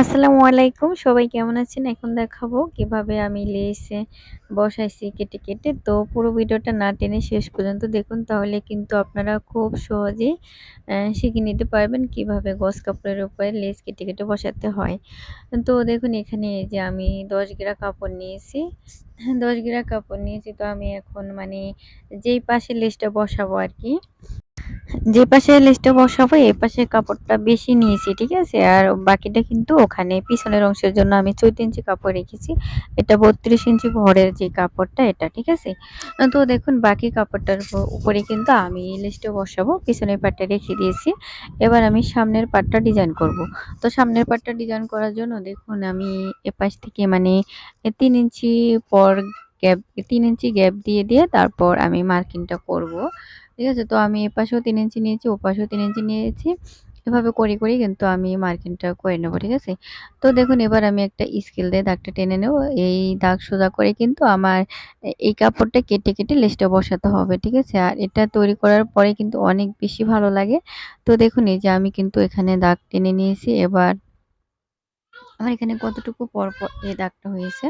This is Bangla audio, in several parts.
আসসালামু আলাইকুম সবাই কেমন আছেন? এখন দেখাবো কীভাবে আমি লেসে বসাইছি কেটে, কেটে। তো পুরো ভিডিওটা না টেনে শেষ পর্যন্ত দেখুন তাহলে কিন্তু আপনারা খুব সহজেই শিখে নিতে পারবেন কীভাবে গজ কাপড়ের উপরে লেস কেটে, কেটে বসাতে হয়। তো দেখুন এখানে যে আমি ১০ গিরা কাপড় নিয়েছি। ১০ গিরা কাপড় নিয়েছি তো আমি এখন মানে যেই পাশে লেসটা বসাবো আরকি যে পাশে লেসটা বসাবো, এই পাশের কাপড়টা বেশি নিয়েছি, ঠিক আছে? আর বাকিটা কিন্তু ওখানে পিছনের অংশের জন্য আমি চৌদ্দ ইঞ্চি কাপড় রেখেছি। এটা বত্রিশ ইঞ্চি ভরের যে কাপড়টা, এটা, ঠিক আছে? তো দেখুন, বাকি কাপড়টার উপরে কিন্তু আমি লেসটা বসাবো, পিছনের পাটটা রেখে দিয়েছি। এবার আমি সামনের পাটটা ডিজাইন করব। তো সামনের পাটটা ডিজাইন করার জন্য দেখুন, আমি এপাশ থেকে মানে তিন ইঞ্চি পর গ্যাপ তিন ইঞ্চি গ্যাপ দিয়ে দিয়ে তারপর আমি মার্কিংটা করব। ঠিক আছে? তো আমি এপাশেও তিন ইঞ্চি নিয়েছি ওপাশেও তিন ইঞ্চি নিয়েছি। এভাবে করি করি কিন্তু আমি মার্কিংটা করে নেব, ঠিক আছে? তো দেখুন, এবার আমি একটা স্কেল দিয়ে দাগটা টেনে নেব। এই দাগ সোজা করে কিন্তু আমার এই কাপড়টা কেটে কেটে লেসটা বসাতে হবে, ঠিক আছে? আর এটা তৈরি করার পরে কিন্তু অনেক বেশি ভালো লাগে। তো দেখুন, এই যে আমি কিন্তু এখানে দাগ টেনে নিয়েছি। এবার আমার এখানে কতটুকু পর পর এই দাগটা হয়েছে,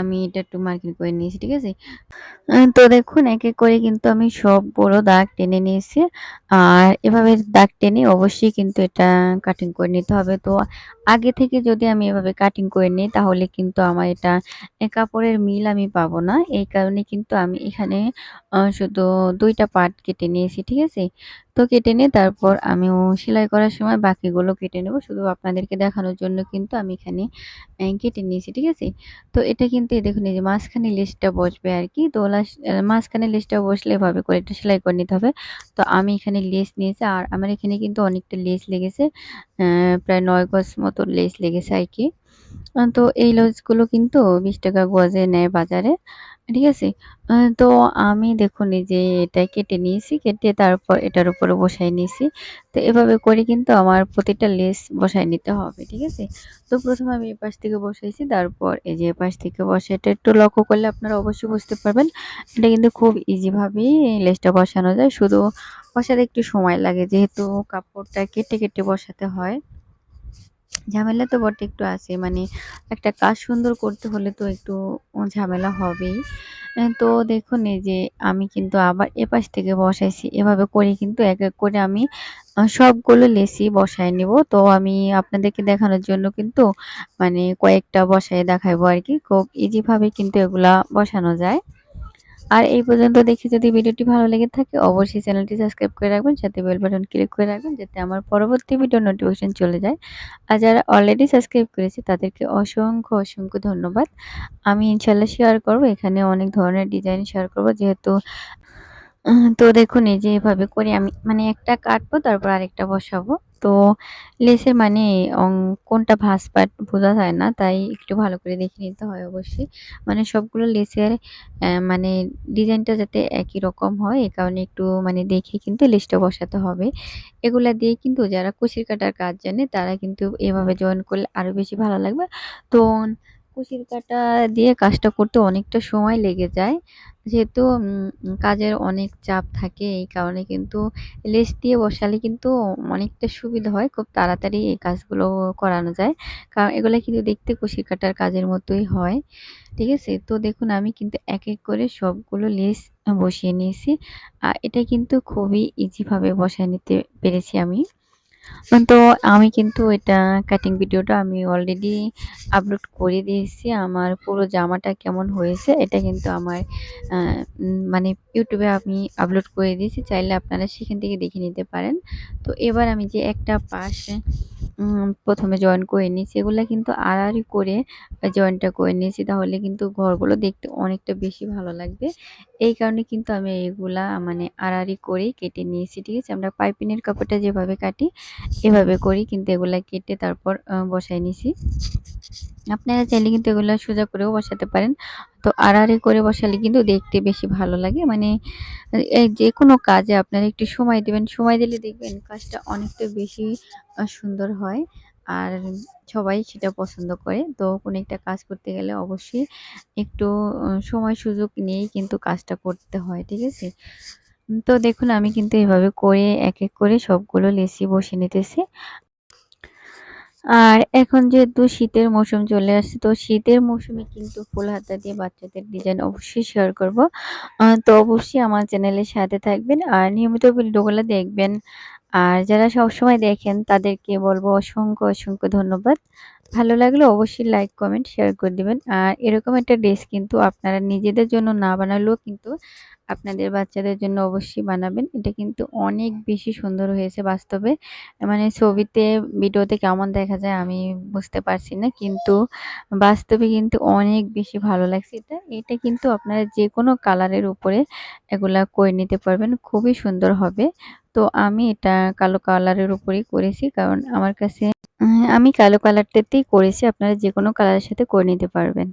আমি এটা একটু মার্কিং করে নিয়েছি, ঠিক আছে? তো দেখুন, এক এক করে কিন্তু আমি সব বড় দাগ টেনে নিয়েছি, আর এভাবে দাগ টেনে অবশ্যই কিন্তু এটা কাটিং করে নিতে হবে। তো আগে থেকে যদি আমি এভাবে কাটিং করে নিই, তাহলে কিন্তু আমার এটা কাপড়ের মিল আমি পাবো না। এই কারণে কিন্তু আমি এখানে শুধু দুইটা পার্ট কেটে নিয়েছি, ঠিক আছে? তো কেটে নিয়ে তারপর আমিও সেলাই করার সময় বাকিগুলো কেটে নেব। শুধু আপনাদেরকে দেখানোর জন্য কিন্তু আমি এখানে কেটে নিয়েছি, ঠিক আছে? তো এটা কিন্তু দেখুন, এই যে মাঝখানে লেসটা বসবে আর কি। তো মাঝখানে লেসটা বসলে এভাবে করে এটা সেলাই করে নিতে হবে। তো আমি এখানে লেস নিয়েছি আর আমার এখানে কিন্তু অনেকটা লেস লেগেছে প্রায় নয় গজ মতো লেস লেগেছে আর কি। তো এই লেসগুলো কিন্তু বিশ টাকা গজে নেয় বাজারে। ঠিক আছে? তো আমি দেখুন এই যে এটা কেটে নিয়েছি, কেটে তারপর এটার উপরে বসাই নিয়েছি। তো এভাবে করে কিন্তু আমার প্রতিটা লেস বসাই নিতে হবে, ঠিক আছে? তো প্রথমে আমি এই পাশ থেকে বসাইছি, তারপর এই যে পাশ থেকে বসে এটা একটু লক্ষ্য করলে আপনারা অবশ্যই বুঝতে পারবেন, এটা কিন্তু খুব ইজিভাবেই লেসটা বসানো যায়। শুধু বসাতে একটু সময় লাগে, যেহেতু কাপড়টা কেটে কেটে বসাতে হয়। ঝামেলা তো বটে একটু আছে মানে একটা কাজ সুন্দর করতে হলে তো একটু ঝামেলা হবেই। তো দেখুন এই যে আমি কিন্তু আবার এপাশ থেকে বসাইছি, এভাবে করে কিন্তু এক এক করে আমি সবগুলো লেসি বসায় নিব। তো আমি আপনাদেরকে দেখানোর জন্য কিন্তু মানে কয়েকটা বসায় দেখাবো আর কি। খুব ইজিভাবে কিন্তু এগুলা বসানো যায়। আর এই পর্যন্ত দেখে যদি ভিডিওটি ভালো লেগে থাকে, অবশ্যই চ্যানেলটি সাবস্ক্রাইব করে রাখবেন, সাথে বেল বাটন ক্লিক করে রাখবেন, যাতে আমার পরবর্তী ভিডিও নোটিফিকেশন চলে যায়। আর যারা অলরেডি সাবস্ক্রাইব করেছে, তাদেরকে অসংখ্য অসংখ্য ধন্যবাদ। আমি ইনশাল্লাহ শেয়ার করব। এখানে অনেক ধরনের ডিজাইন শেয়ার করব। যেহেতু, তো দেখুন, এই যে এভাবে করে আমি মানে একটা কাটবো, তারপর আরেকটা বসাবো। তো লেসের মানে কোনটা ভাঁজ পাট বোঝা যায় না, তাই একটু ভালো করে দেখে নিতে হয় অবশ্যই। মানে সবগুলো লেসের মানে ডিজাইনটা যাতে একই রকম হয়, এ কারণে একটু মানে দেখে কিন্তু লেসটা বসাতে হবে। এগুলা দিয়ে কিন্তু যারা কুচির কাটার কাজ জানে, তারা কিন্তু এভাবে জয়েন করলে আরও বেশি ভালো লাগবে। তো কুচির কাটা দিয়ে কাজটা করতে অনেকটা সময় লেগে যায়। যেহেতু কাজের অনেক চাপ থাকে, এই কারণে কিন্তু লেস দিয়ে বসালে কিন্তু অনেকটা সুবিধা হয়, খুব তাড়াতাড়ি এই কাজগুলো করানো যায়। কারণ এগুলো কিন্তু দেখতে কুশি কাটার কাজের মতোই হয়, ঠিক আছে? তো দেখুন, আমি কিন্তু এক এক করে সবগুলো লেস বসিয়ে নিয়েছি। আর এটা কিন্তু খুবই ইজিভাবে বসায় নিতে পেরেছি আমি। তো আমি কিন্তু এটা কাটিং ভিডিওটা আমি অলরেডি আপলোড করে দিয়েছি। আমার পুরো জামাটা কেমন হয়েছে এটা কিন্তু আমার মানে ইউটিউবে আমি আপলোড করে দিয়েছি। চাইলে আপনারা সেখান থেকে দেখে নিতে পারেন। তো এবার আমি যে একটা পাশ প্রথমে জয়েন করে নিয়েছি এগুলো কিন্তু আড়াআড়ি করে জয়েনটা করে নিয়েছি। তাহলে কিন্তু ঘরগুলো দেখতে অনেকটা বেশি ভালো লাগবে। এই কারণে কিন্তু আমি এগুলা মানে আড়াআড়ি করেই কেটে নিয়েছি, ঠিক আছে? আমরা পাইপিনের কাপড়টা যেভাবে কাটি, এভাবে করি কিন্তু এগুলা কেটে তারপর বসাই নিছি। আপনারা চাইলে কিন্তু এগুলো সোজা করেও বসাতে পারেন। তো আড়াআড়ি করে বসালে কিন্তু দেখতে বেশি ভালো লাগে। মানে যে কোনো কাজে আপনারা একটু সময় দেবেন। সময় দিলে দেখবেন কাজটা অনেকটা বেশি সুন্দর হয়। আর সবাই সেটা পছন্দ করে। তো কোনো একটা কাজ করতে গেলে অবশ্যই একটু সময় সুযোগ নিয়েই কিন্তু কাজটা করতে হয়, ঠিক আছে? তো দেখুন, আমি কিন্তু এভাবে করে এক এক করে সবগুলো লেসি বসে নিতেছি। আর এখন যেহেতু শীতের মৌসুম চলে আসছে, তো শীতের মৌসুমে কিন্তু ফুল হাতা দিয়ে বাচ্চাদের ডিজাইন অবশ্যই শেয়ার করব। তো অবশ্যই আমার চ্যানেলের সাথে থাকবেন আর নিয়মিত ভিডিওগুলো দেখবেন। আর যারা সবসময় দেখেন, তাদেরকে বলব অসংখ্য অসংখ্য ধন্যবাদ। ভালো লাগলে অবশ্যই লাইক কমেন্ট শেয়ার করে দিবেন। আর এরকম একটা ড্রেস কিন্তু আপনারা নিজেদের জন্য না বানালেও কিন্তু আপনাদের বাচ্চাদের জন্য অবশ্যই বানাবেন। এটা কিন্তু অনেক বেশি সুন্দর হয়েছে বাস্তবে। মানে ছবিতে, ভিডিওতে কেমন দেখা যায় আমি বুঝতে পারছি না, কিন্তু বাস্তবে কিন্তু অনেক বেশি ভালো লাগছে। এটা এটা কিন্তু আপনারা যে কোনো কালারের উপরে এগুলা করে নিতে পারবেন, খুবই সুন্দর হবে। তো আমি এটা কালো কালারের উপরেই করেছি, কারণ আমার কাছে, আমি কালো কালারটাতেই করেছি, আপনারা যে কোনো কালারের সাথে করে নিতে পারবেন।